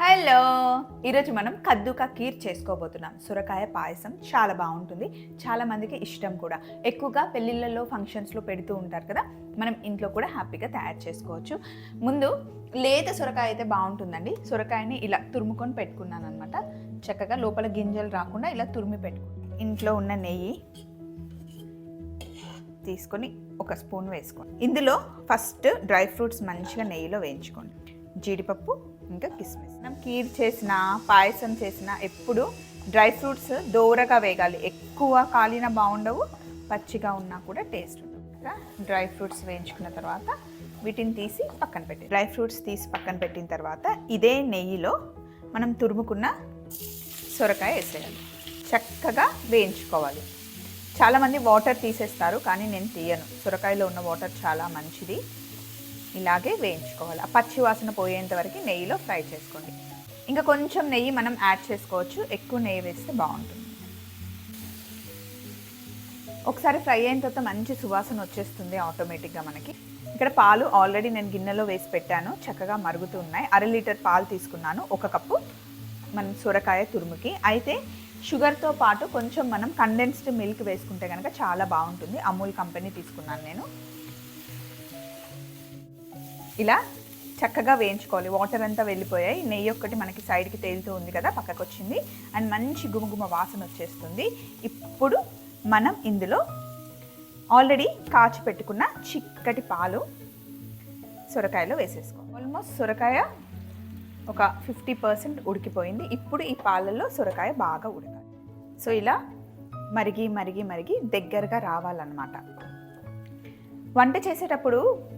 Hello. ఈరోజు మనం కద్దుకా కీర్ చేసుకోబోతున్నాం. సొరకాయ పాయసం చాలా బాగుంటుంది. చాలా మందికి ఇష్టం కూడా. ఎక్కువగా పెళ్ళిళ్ళలో ఫంక్షన్స్లో పెడుతూ ఉంటారు కదా మనం ఇంట్లో కూడా హ్యాపీగా తయారు చేసుకోవచ్చు. ముందు లేత సొరకాయ అయితే బాగుంటుందండి. సొరకాయని ఇలా తురుముకొని పెట్టుకున్నాను అనమాట చక్కగా లోపల గింజలు రాకుండా ఇలా తురిమి పెట్టుకున్నాను ఇంట్లో ఉన్న నెయ్యి తీసుకొని ఒక స్పూన్ వేసుకోండి. ఇందులో ఫస్ట్ డ్రై ఫ్రూట్స్ మంచిగా నెయ్యిలో వేయించుకోండి. జీడిపప్పు ఇంకా కిస్మిస్. మనం కీర్ చేసిన పాయసం చేసిన ఎప్పుడు డ్రై ఫ్రూట్స్ దోరగా వేగాలి. ఎక్కువ కాలిన బాగుండవు పచ్చిగా ఉన్నా కూడా టేస్ట్ ఉంటుంది. కదా డ్రై ఫ్రూట్స్ వేయించుకున్న తర్వాత వీటిని తీసి పక్కన పెట్టి డ్రై ఫ్రూట్స్ తీసి పక్కన పెట్టిన తర్వాత ఇదే నెయ్యిలో మనం తురుముకున్న సొరకాయ వేసేయాలి. చక్కగా వేయించుకోవాలి. చాలామంది వాటర్ తీసేస్తారు కానీ నేను తీయను. సొరకాయలో ఉన్న వాటర్ చాలా మంచిది. ఇలాగే వేయించుకోవాలి. ఆ పచ్చి వాసన పోయేంత వరకు నెయ్యిలో ఫ్రై చేసుకోండి. ఇంకా కొంచెం నెయ్యి మనం యాడ్ చేసుకోవచ్చు. ఎక్కువ నెయ్యి వేస్తే బాగుంటుంది. ఒకసారి ఫ్రై అయిన తర్వాత మంచి సువాసన వచ్చేస్తుంది ఆటోమేటిక్గా మనకి. ఇక్కడ పాలు ఆల్రెడీ నేను గిన్నెలో వేసి పెట్టాను. చక్కగా మరుగుతూ ఉన్నాయి. అర లీటర్ పాలు తీసుకున్నాను. ఒక కప్పు మన సొరకాయ తురుముకి. అయితే షుగర్తో పాటు కొంచెం మనం కండెన్స్డ్ మిల్క్ వేసుకుంటే కనుక చాలా బాగుంటుంది. అమూల్ కంపెనీ తీసుకున్నాను నేను. ఇలా చక్కగా వేయించుకోవాలి. వాటర్ అంతా వెళ్ళిపోయాయి. నెయ్యి ఒక్కటి మనకి సైడ్కి తేలుతూ ఉంది కదా పక్కకు వచ్చింది అండ్ మంచి గుమగుమ వాసన వచ్చేస్తుంది. ఇప్పుడు మనం ఇందులో ఆల్రెడీ కాచి పెట్టుకున్న చిక్కటి పాలు సొరకాయలో వేసేసుకోవాలి. ఆల్మోస్ట్ సొరకాయ ఒక ఫిఫ్టీ పర్సెంట్ ఉడికిపోయింది. ఇప్పుడు ఈ పాలల్లో సొరకాయ బాగా ఉడకాలి. సో ఇలా మరిగి మరిగి మరిగి దగ్గరగా రావాలన్నమాట. వంట చేసేటప్పుడు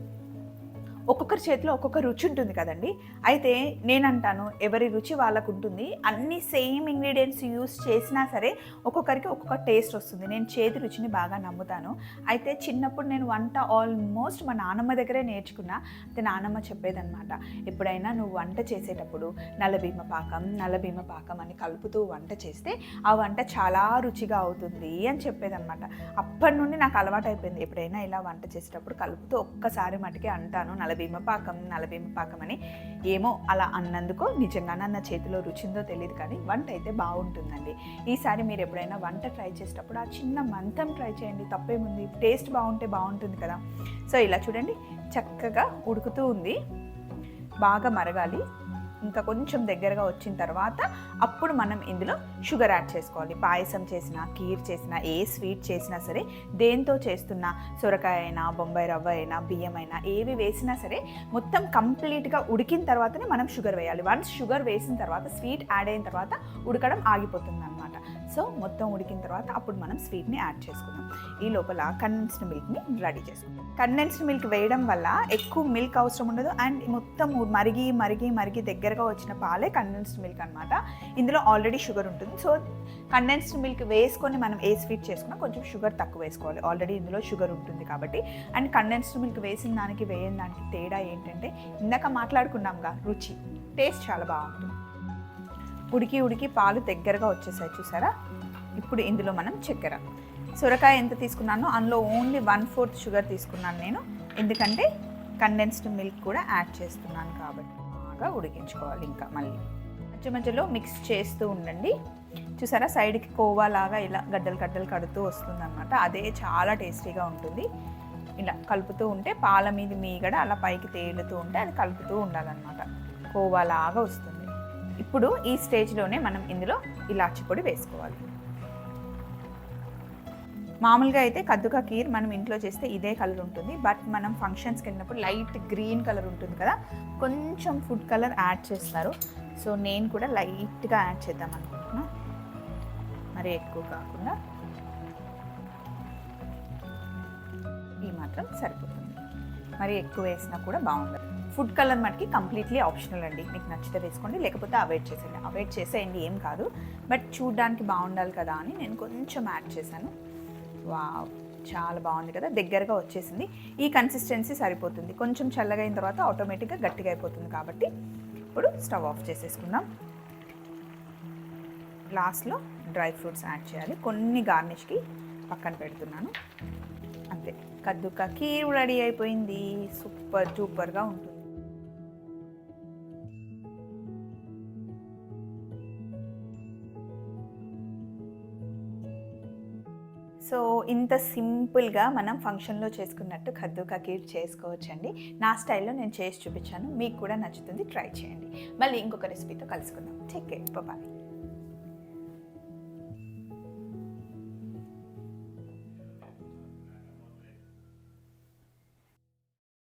ఒక్కొక్కరి చేతిలో ఒక్కొక్క రుచి ఉంటుంది కదండి. అయితే నేనంటాను ఎవరి రుచి వాళ్ళకు ఉంటుంది అన్ని సేమ్ ఇంగ్రీడియంట్స్ యూస్ చేసినా సరే ఒక్కొక్కరికి ఒక్కొక్క టేస్ట్ వస్తుంది. నేను చేతి రుచిని బాగా నమ్ముతాను. అయితే చిన్నప్పుడు నేను వంట ఆల్మోస్ట్ మా నాన్నమ్మ దగ్గరే నేర్చుకున్నా. అయితే నాన్నమ్మ చెప్పేదన్నమాట ఎప్పుడైనా నువ్వు వంట చేసేటప్పుడు నలభీమ పాకం నలభీమ పాకం అని కలుపుతూ వంట చేస్తే ఆ వంట చాలా రుచిగా అవుతుంది అని చెప్పేదన్నమాట. అప్పటి నుండి నాకు అలవాటు అయిపోయింది ఎప్పుడైనా ఇలా వంట చేసేటప్పుడు కలుపుతూ ఒక్కసారి మటుకే అంటాను నలభీమ పాకం నలభీమ పాకం అని ఏమో అలా అన్నందుకో నిజంగానే నా చేతిలో రుచిందో తెలియదు కానీ వంట అయితే బాగుంటుందండి. ఈసారి మీరు ఎప్పుడైనా వంట ట్రై చేసేటప్పుడు ఆ చిన్న మంతం ట్రై చేయండి తప్పేముంది? టేస్ట్ బాగుంటే బాగుంటుంది కదా. సో ఇలా చూడండి చక్కగా ఉడుకుతూ ఉంది. బాగా మరగాలి. ఇంకా కొంచెం దగ్గరగా వచ్చిన తర్వాత అప్పుడు మనం ఇందులో షుగర్ యాడ్ చేసుకోవాలి. పాయసం చేసినా కీర్ చేసినా ఏ స్వీట్ చేసినా సరే దేంతో చేస్తున్నా సొరకాయ అయినా బొంబాయి రవ్వ అయినా బియ్యం అయినా ఏవి వేసినా సరే మొత్తం కంప్లీట్గా ఉడికిన తర్వాతనే మనం షుగర్ వేయాలి. వన్స్ షుగర్ వేసిన తర్వాత స్వీట్ యాడ్ అయిన తర్వాత ఉడకడం ఆగిపోతుంది అనమాట సో మొత్తం ఉడికిన తర్వాత అప్పుడు మనం స్వీట్ని యాడ్ చేసుకుందాం. ఈ లోపల కండెన్స్డ్ మిల్క్ని రెడీ చేసుకుందాం. కండెన్స్డ్ మిల్క్ వేయడం వల్ల ఎక్కువ మిల్క్ అవసరం ఉండదు. అండ్ మొత్తం మరిగి మరిగి మరిగి దగ్గరగా వచ్చిన పాలే కండెన్స్డ్ మిల్క్ అనమాట ఇందులో ఆల్రెడీ షుగర్ ఉంటుంది. సో కండెన్స్డ్ మిల్క్ వేసుకొని మనం ఏ స్వీట్ చేసుకున్నా కొంచెం షుగర్ తక్కువ వేసుకోవాలి. ఆల్రెడీ ఇందులో షుగర్ ఉంటుంది కాబట్టి. అండ్ కండెన్స్డ్ మిల్క్ వేసిన దానికి వేయని దానికి తేడా ఏంటంటే ఇందాక మాట్లాడుకున్నాంగా రుచి. టేస్ట్ చాలా బాగుంటుంది. ఉడికి ఉడికి పాలు దగ్గరగా వచ్చేసాయి చూసారా? ఇప్పుడు ఇందులో మనం చక్కెర. సొరకాయ ఎంత తీసుకున్నానో అందులో ఓన్లీ వన్ ఫోర్త్ షుగర్ తీసుకున్నాను నేను. ఎందుకంటే కండెన్స్డ్ మిల్క్ కూడా యాడ్ చేస్తున్నాను కాబట్టి బాగా ఉడికించుకోవాలి ఇంకా మళ్ళీ. మధ్య మధ్యలో మిక్స్ చేస్తూ ఉండండి. చూసారా? సైడ్కి కోవా లాగా ఇలా గడ్డలు గడ్డలు కడుతూ వస్తుందన్నమాట. అదే చాలా టేస్టీగా ఉంటుంది. ఇలా కలుపుతూ ఉంటే పాల మీద మీగడ అలా పైకి తేలుతూ ఉంటే అది కలుపుతూ ఉండాలన్నమాట. కోవా లాగా వస్తుంది. ఇప్పుడు ఈ స్టేజ్లోనే మనం ఇందులో ఇలాచి పొడి వేసుకోవాలి. మామూలుగా అయితే కద్దుకా కీర్ మనం ఇంట్లో చేస్తే ఇదే కలర్ ఉంటుంది. బట్ మనం ఫంక్షన్స్కి వెళ్ళినప్పుడు లైట్ గ్రీన్ కలర్ ఉంటుంది కదా కొంచెం ఫుడ్ కలర్ యాడ్ చేస్తారు. సో నేను కూడా లైట్గా యాడ్ చేద్దాం అనుకుంటున్నా. మరి ఎక్కువ కాకుండా ఈ మాత్రం సరిపోతుంది. మరి ఎక్కువ వేసినా కూడా బాగుండదు. ఫుడ్ కలర్ మనకి కంప్లీట్లీ ఆప్షనల్ అండి. మీకు నచ్చితే వేసుకోండి లేకపోతే అవాయిడ్ చేసేయండి. అవాయిడ్ చేసేయండి ఏం కాదు. బట్ చూడడానికి బాగుండాలి కదా అని నేను కొంచెం యాడ్ చేశాను. వావ్ చాలా బాగుంది కదా. దగ్గరగా వచ్చేసింది. ఈ కన్సిస్టెన్సీ సరిపోతుంది. కొంచెం చల్లగా అయిన తర్వాత ఆటోమేటిక్గా గట్టిగా అయిపోతుంది కాబట్టి ఇప్పుడు స్టవ్ ఆఫ్ చేసేసుకుందాం. లాస్ట్లో డ్రై ఫ్రూట్స్ యాడ్ చేయాలి. కొన్ని గార్నిష్కి పక్కన పెడుతున్నాను. అంతే. కద్దుక కీరు రెడీ అయిపోయింది. సూపర్ సూపర్గా ఉంటుంది. సో ఇంత సింపుల్గా మనం ఫంక్షన్లో చేసుకున్నట్టు కద్దు కకీర్ చేసుకోవచ్చండి. నా స్టైల్లో నేను చేసి చూపించాను. మీకు కూడా నచ్చుతుంది. ట్రై చేయండి. మళ్ళీ ఇంకొక రెసిపీతో కలుసుకుందాం. Take care. బాయ్